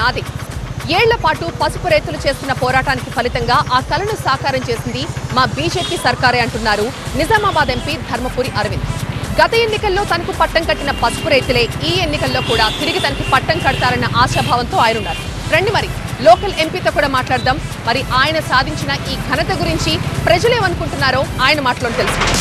నాదే. ఏళ్ళ పాటు పసుపు రైతులు చేస్తున్న పోరాటానికి ఫలితంగా ఆ కలను సాకారం చేసింది మా బీజేపీ సర్కారే అంటున్నారు. నిజామాబాద్ ఎంపీ ధర్మపురి అరవింద్. గత ఎన్నికల్లో తనకు పట్టం కట్టిన పసుపు రైతులే ఈ ఎన్నికల్లో కూడా తిరిగి తనకు పట్టం కడతారన్న ఆశాభావంతో ఆయన ఉన్నారు రండి మరి లోకల్ ఎంపీతో కూడా మాట్లాడదాం. మరి ఆయన సాధించిన ఈ ఘనత గురించి ప్రజలేమనుకుంటున్నారో ఆయన మాటలను తెలుసుకుందాం.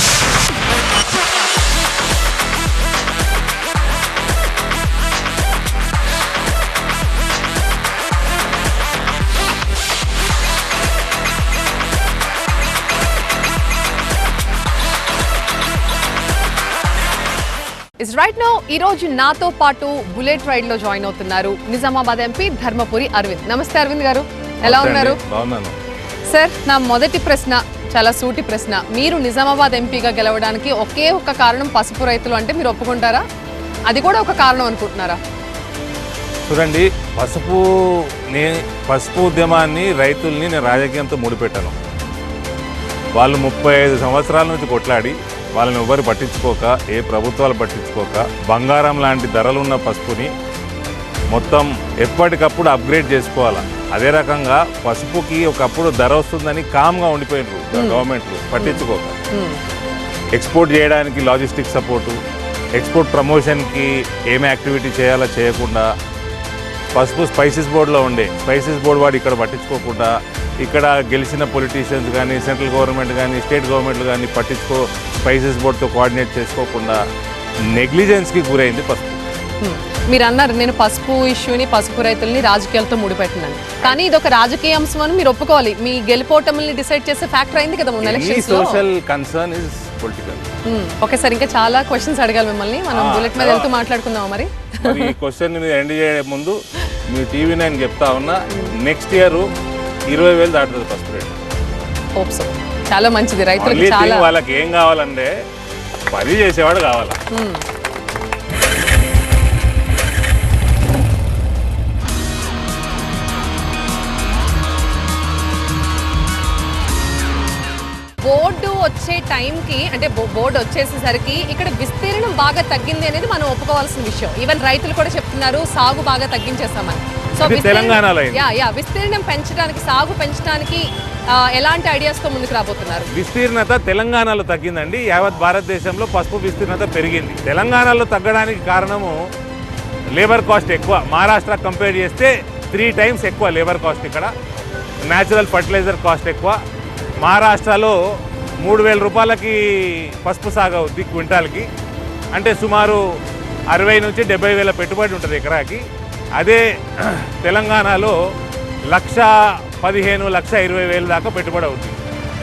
ఇస్ రైట్ నో ఈ రోజు నాతో పాటు బుల్లెట్ రైడ్లో జాయిన్ అవుతున్నారు నిజామాబాద్ ఎంపీ ధర్మపురి అరవింద్. నమస్తే అరవింద్ గారు. ఎలా ఉన్నారు? సార్ నా మొదటి ప్రశ్న చాలా సూటి ప్రశ్న. మీరు నిజామాబాద్ ఎంపీగా గెలవడానికి ఒకే ఒక కారణం పసుపు రైతులు అంటే మీరు ఒప్పుకుంటారా? అది కూడా ఒక కారణం అనుకుంటున్నారా? చూడండి పసుపు నే పసుపు ఉద్యమాన్ని రైతుల్ని నేను రాజకీయంతో ముడిపెట్టాను. వాళ్ళు ముప్పై ఐదు సంవత్సరాల నుంచి కొట్లాడి వాళ్ళని ఎవరు పట్టించుకోక ఏ ప్రభుత్వాలు పట్టించుకోక బంగారం లాంటి ధరలు ఉన్న పసుపుని మొత్తం ఎప్పటికప్పుడు అప్గ్రేడ్ చేసుకోవాలా? అదే రకంగా పసుపుకి ఒకప్పుడు ధర వస్తుందని కామ్గా ఉండిపోయినారు గవర్నమెంట్లు పట్టించుకోక. హ్మ్. ఎక్స్పోర్ట్ చేయడానికి లాజిస్టిక్ సపోర్టు ఎక్స్పోర్ట్ ప్రమోషన్కి ఏమి యాక్టివిటీ చేయాలో చేయకుండా పసుపు స్పైసెస్ బోర్డులో ఉండే స్పైసెస్ బోర్డు వాడు ఇక్కడ పట్టించుకోకుండా ఇక్కడ గెలిచిన పొలిటీషియన్స్ కానీ సెంట్రల్ గవర్నమెంట్ కానీ స్టేట్ గవర్నమెంట్లు కానీ పట్టించుకో స్పైసెస్ బోర్డుతో కోఆర్డినేట్ చేసుకోకుండా నెగ్లిజెన్స్కి గురైంది పసుపు. మీరు అన్నారు నేను పసుపు ఇష్యూని పసుపు రైతుల్ని రాజకీయాలతో ముడిపెట్టినాను కానీ ఇది ఒక రాజకీయ అంశం అని మీరు ఒప్పుకోవాలి మీ గెలుపోటముల్ని డిసైడ్ చేసే ఫ్యాక్టర్ అయింది కదా మొన్న elections social concern is political hmm. Okay sir ఇంకా చాలా క్వశ్చన్స్ అడగాలి మిమ్మల్ని మనం బుల్లెట్ మీద. వెళ్తూ మాట్లాడుకుందాం మరి ఈ క్వశ్చన్ ఎండ్ చేయడం ముందు మీ టీవీ నైన్ చెప్తా ఉన్నా నెక్స్ట్ ఇయర్ ఇరవై వేలు దాటుతుంది ఫస్ట్ రేట్ చాలా మంచిది. రైతులకు Only చాలా వాళ్ళకి ఏం కావాలంటే పని చేసేవాడు కావాలా? మ్మ్. బోర్డు వచ్చే టైంకి అంటే బో- బోర్డు వచ్చేసేసరికి ఇక్కడ విస్తీర్ణం బాగా తగ్గింది అనేది మనం ఒప్పుకోవాల్సిన విషయం. ఈవెన్ రైతులు కూడా చెప్తున్నారు సాగు బాగా తగ్గించేస్తామని. తెలంగాణలో. యా యా విస్తీర్ణం పెంచడానికి సాగు పెంచడానికి ఎలాంటి ఐడియాస్తో ముందుకు రాబోతున్నారు? విస్తీర్ణత తెలంగాణలో తగ్గిందండి. యావత్ భారతదేశంలో పసుపు విస్తీర్ణత పెరిగింది. తెలంగాణలో తగ్గడానికి కారణము లేబర్ కాస్ట్ ఎక్కువ. మహారాష్ట్ర కంపేర్ చేస్తే త్రీ టైమ్స్ ఎక్కువ లేబర్ కాస్ట్ ఇక్కడ. న్యాచురల్ ఫర్టిలైజర్ కాస్ట్ ఎక్కువ. మహారాష్ట్రలో మూడు వేల రూపాయలకి పసుపు సాగు అవుద్ది క్వింటాల్కి. అంటే సుమారు అరవై నుంచి డెబ్బై వేల పెట్టుబడి ఉంటుంది ఎకరాకి. అదే తెలంగాణలో లక్ష పదిహేను లక్ష ఇరవై వేల దాకా పెట్టుబడి అవుతుంది.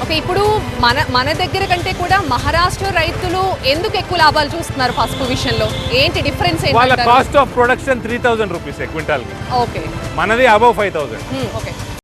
ఓకే ఇప్పుడు మన మన దగ్గర కంటే కూడా మహారాష్ట్ర రైతులు ఎందుకు ఎక్కువ లాభాలు చూస్తున్నారు పసుపు విషయంలో? ఏంటి డిఫరెన్స్ వాళ్ళ cost of production three thousand rupees క్వింటాల్కి. Okay. మనది అబౌవ్ ఫైవ్ హ్మ్, ఓకే